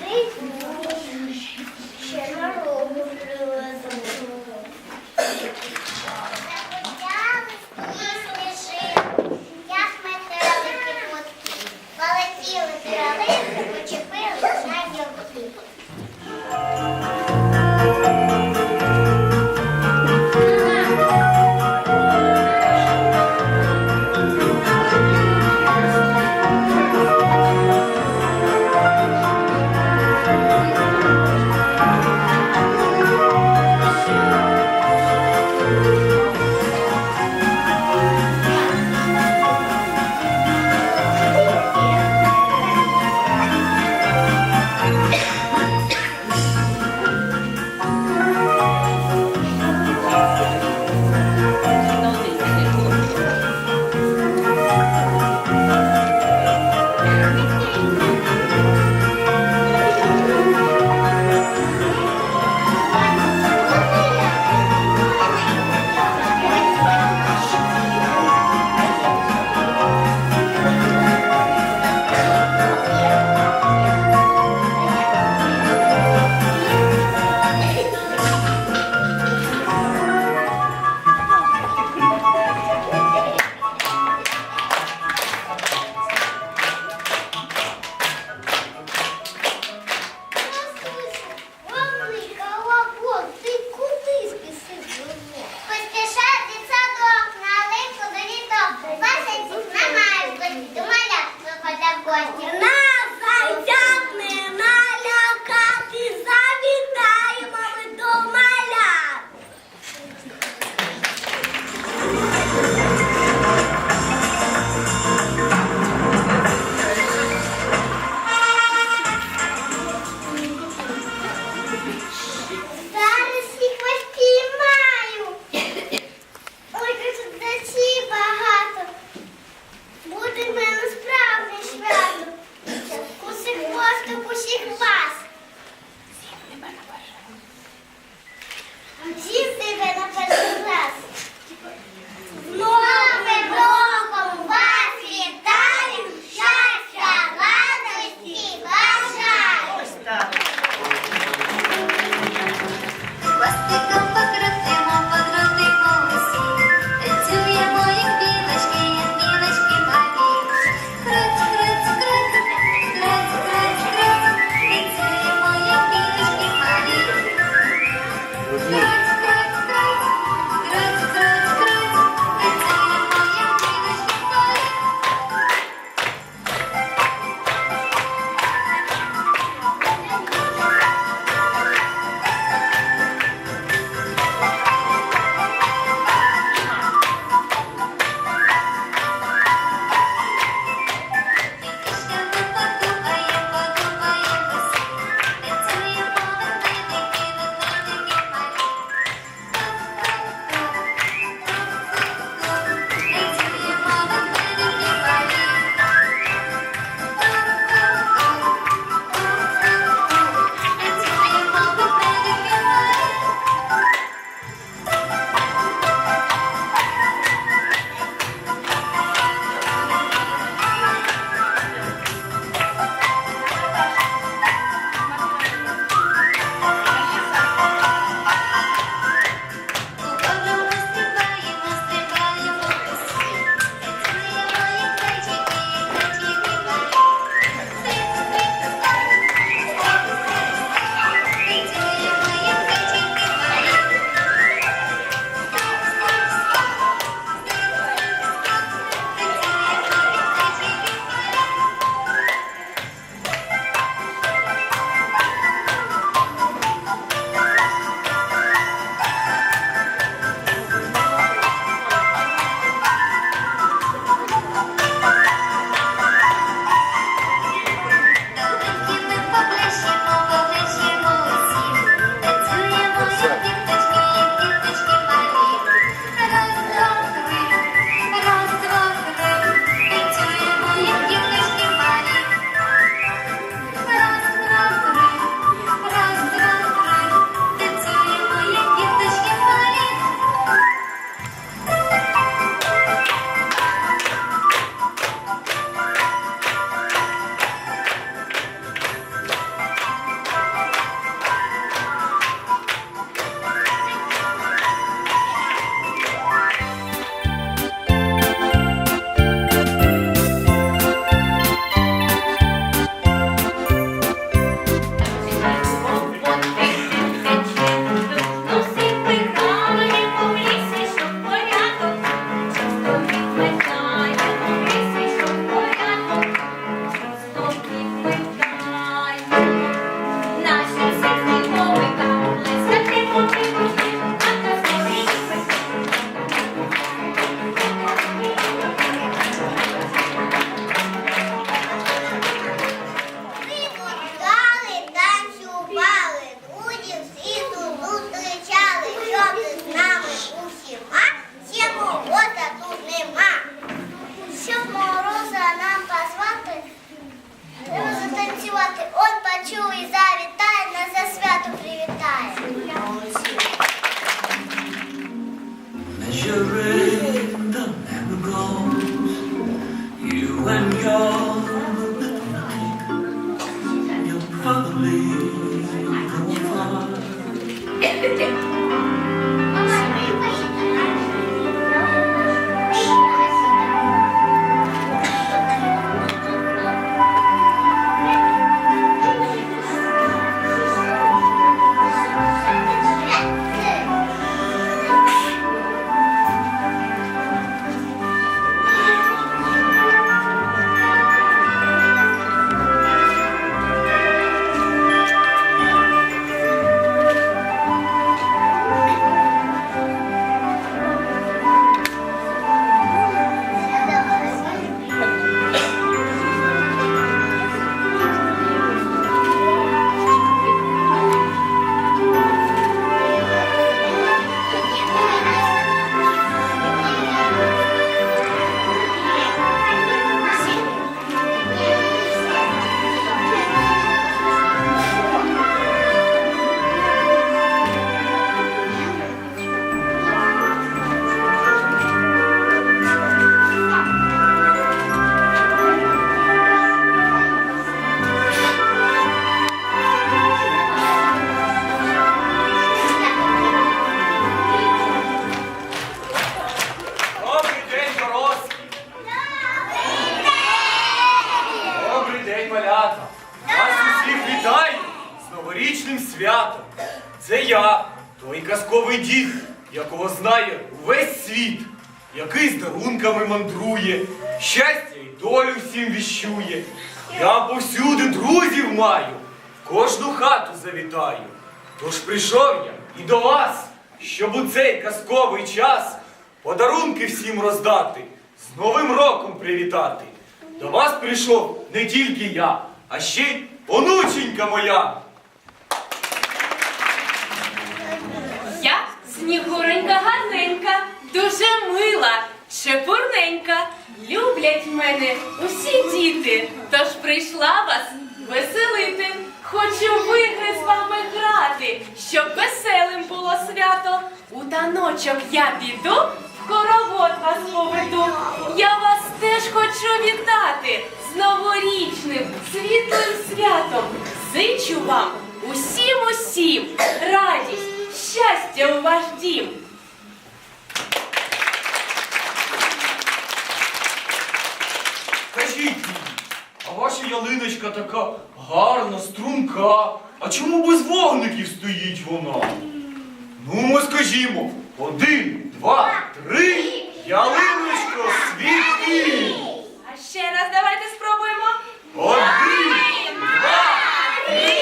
Десь I believe той казковий дід, якого знає увесь світ, який з дарунками мандрує, щастя і долю всім віщує. Я повсюди друзів маю, в кожну хату завітаю. Тож прийшов я і до вас, щоб у цей казковий час подарунки всім роздати, з Новим роком привітати. До вас прийшов не тільки я, а ще й онученька моя. Снігуренька гарненька, дуже мила, чепурненька. Люблять мене усі діти, тож прийшла вас веселити. Хочу в ігри з вами грати, щоб веселим було свято. У таночок я піду, в хоровод вас поведу. Я вас теж хочу вітати з новорічним світлим святом. Зичу вам усім усім радість, щастя у ваш дім. Скажіть мені, а ваша ялиночка така гарна, струнка. А чому без вогників стоїть вона? Ну, ми скажімо, один, два, три, ялиночко світи! А ще раз давайте спробуємо. Один, два, три,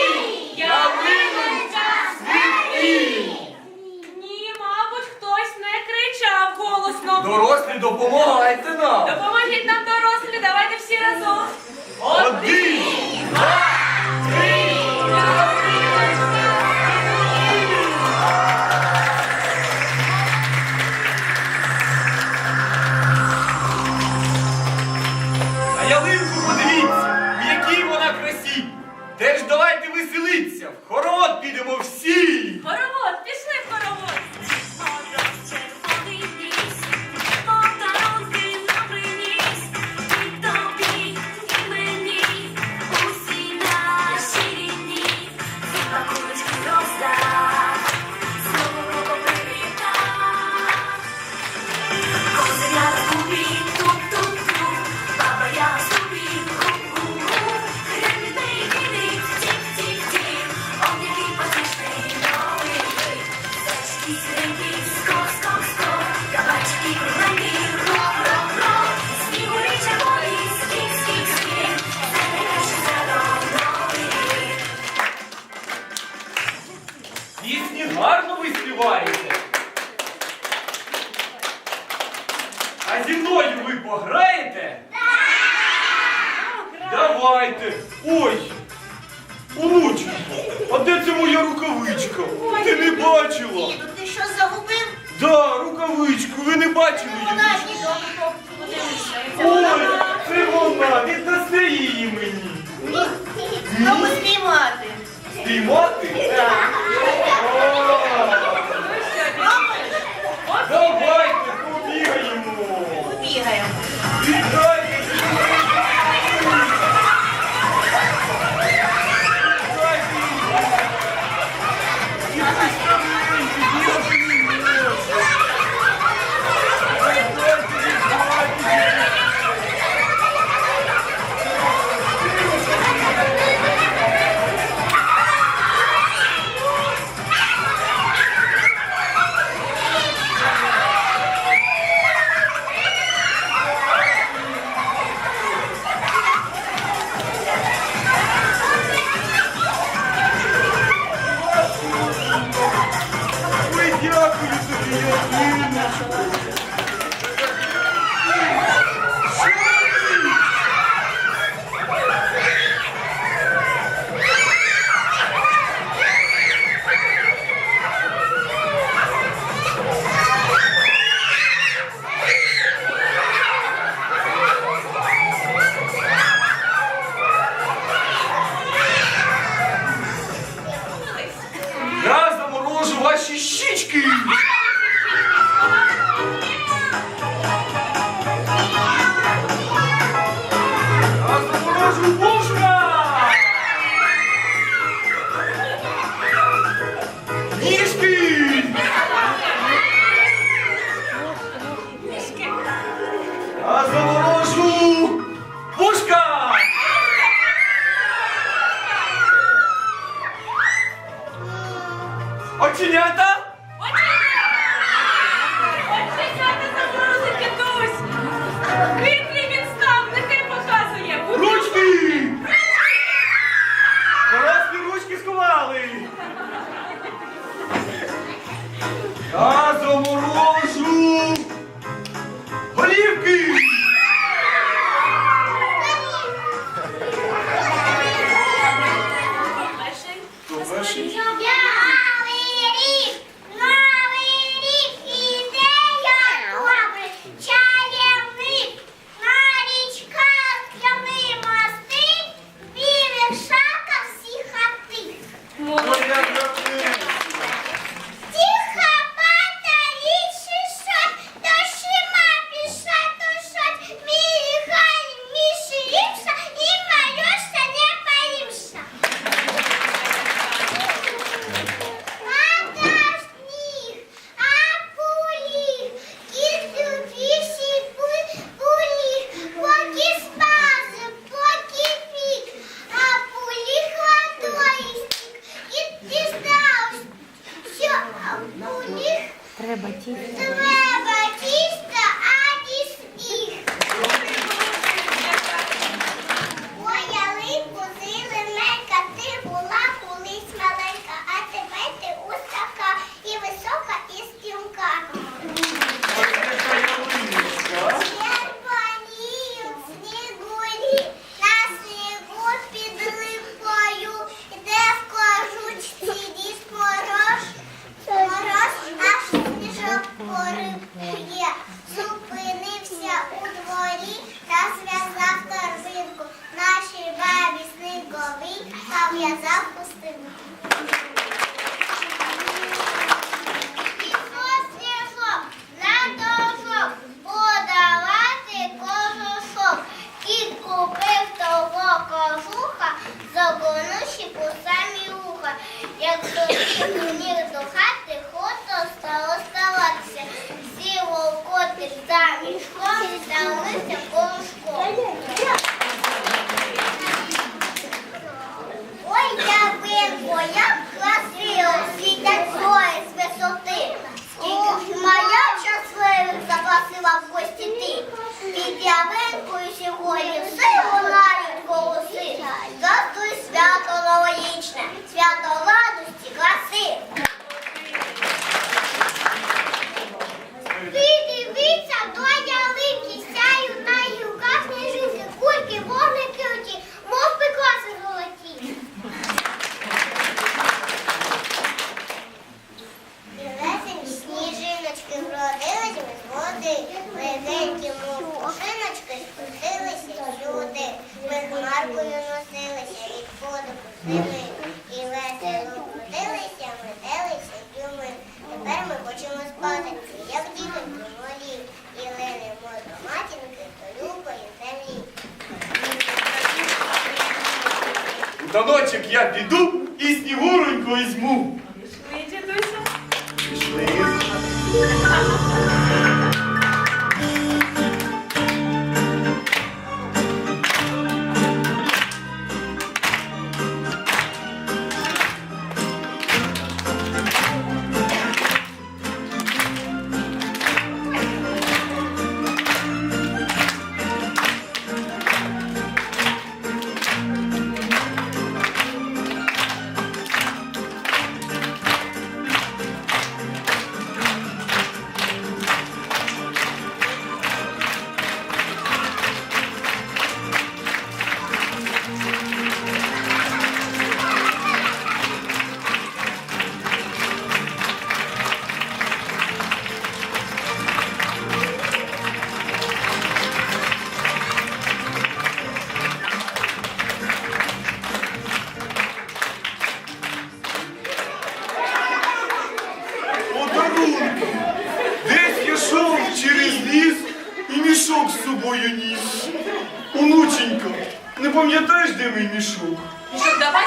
ялиночка світи! Ні, мабуть, хтось не кричав голосно. Дорослі, допомагайте нам! Допоможіть нам дорослі, давайте всі разом. Один, teeth. Пам'ятаєш, де мій мішок? Мішок, давай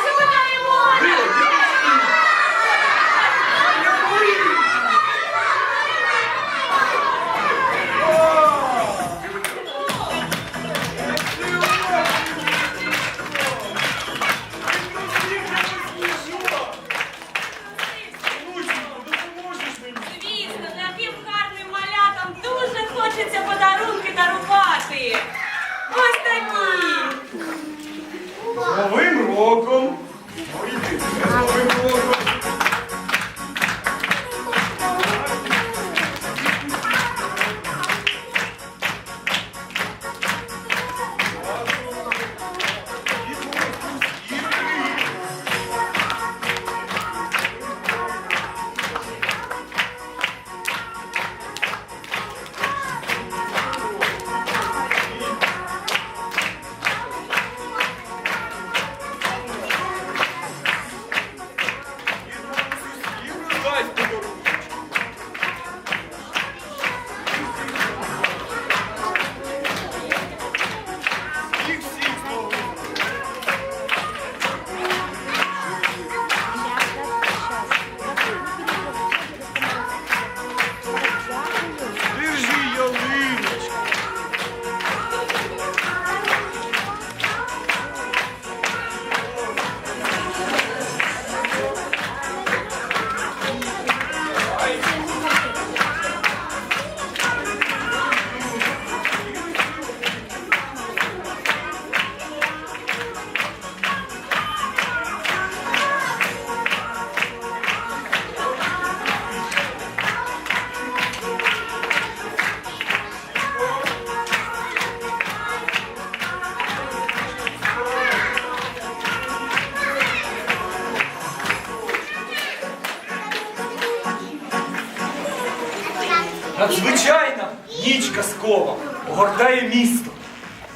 Надзвичайна ніч казкова огортає місто.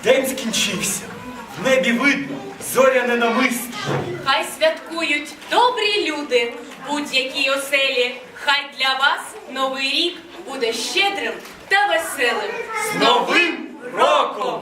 День скінчився. В небі видно зоряне намисто. Хай святкують добрі люди будь-якій оселі. Хай для вас новий рік буде щедрим та веселим. З Новим роком!